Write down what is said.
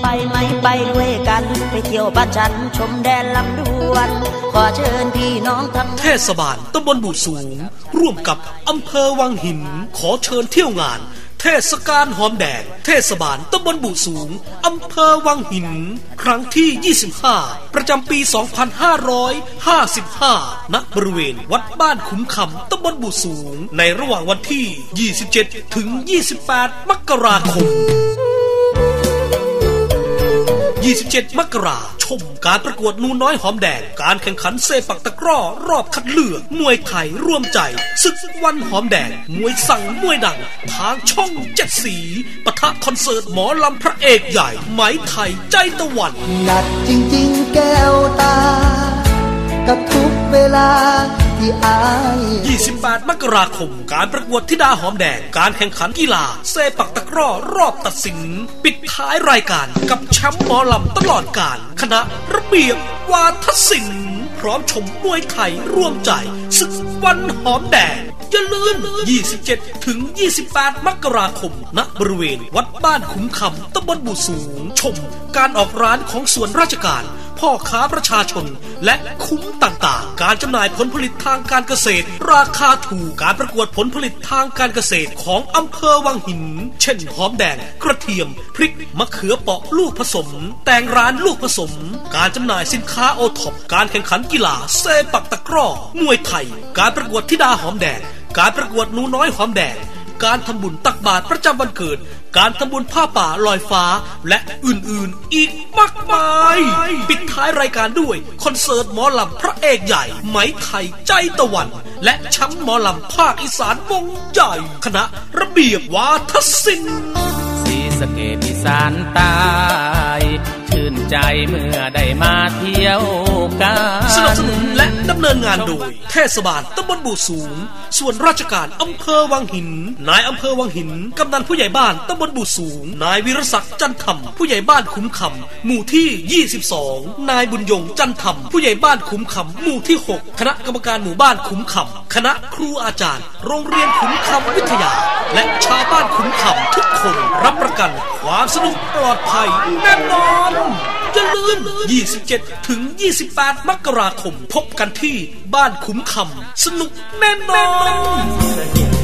ไปไหมไปด้วยกันไปเที่ยวบ้านฉันชมแดนลำดวน ขอเชิญพี่น้องทั้งเทศบาลตำบลบุสูง ร่วมกับอำเภอวังหิน ขอเชิญเที่ยวงาน เทศกาลหอมแดง เทศบาลตำบลบุสูงอำเภอวังหิน ครั้งที่ 25 ประจำปี 2555 ณ บริเวณวัดบ้านขุมคำตำบลบุสูง ในระหว่างวันที่ 27 ถึง 28 มกราคม 27 มกราชมการประกวดนูน้อยหอมแดง การแข่งขันเซปักตะกร้อ รอบคัดเลือก มวยไทยร่วมใจศึกวันหอมแดง มวยสั่งมวยดัง ทางช่องเจ็ดสีปะทะคอนเสิร์ตหมอลำพระเอกใหญ่ ไหมไทยใจตะวันหนักจริง ๆ แก้วตา กับทุกเวลา ที่อาย28 มกราคม การประกวดธิดาหอมแดง การแข่งขันกีฬาเซปักตะกร้อรอบตัดสิน ปิดท้ายรายการกับแชมป์หมอลำตลอดการ คณะระเบียบวาทศิลป์พร้อมชมมวยไทยร่วมใจศึกวันหอมแดงอย่าลืม27 ถึง 28 มกราคม ณ บริเวณ วัดบ้านขุมคำตำบลบุสูง ชม การออกร้านของส่วนราชการ พ่อค้าประชาชน และคุ้มต่างๆ การจำหน่ายผลผลิตทางการเกษตร ราคาถูกการประกวดผลผลิตทางการเกษตรของอำเภอวังหิน เช่นหอมแดง กระเทียม พริก มะเขือเปาะลูกผสม แตงร้านลูกผสม การจำหน่ายสินค้าโอท็อปการแข่งขันกีฬาเซปักตะกร้อมวยไทย การประกวดธิดาหอมแดง การประกวดหนูน้อยหอมแดง การทำบุญตักบาตรประจำวันเกิด การทำบุญผ้าป่าลอยฟ้า และอื่นๆ อีกมากมาย ปิดท้ายรายการด้วย คอนเสิร์ตหมอลำพระเอกใหญ่ ไหมไทยใจตะวัน และช้ำหมอลำภาคอีสานวงใหญ่ คณะระเบียบวาทศิลป์สีสะเกตอีสานตา ใจเมื่อได้มาเที่ยวกันสนับสนุนและดำเนินงานโดย เทศบาลตำบลบูสูง ส่วนราชการอำเภอวังหิน นายอำเภอวังหิน กำนันผู้ใหญ่บ้านตำบลบูสูง นายวิรศักดิ์จันทำผู้ใหญ่บ้านคุ้มคำหมู่ที่ 22 นายบุญยงจันทำผู้ใหญ่บ้านคุ้มคำหมู่ที่ 6 คณะกรรมการหมู่บ้านคุ้มคำคณะครูอาจารย์ โรงเรียนคุ้มคำวิทยา และชาวบ้านคุ้มคำทุกคนรับประกันความสนุกปลอดภัยแน่นอน อย่าลืม27 ถึง 28 มกราคม พบกันที่บ้านขุมคำ สนุกแน่นอน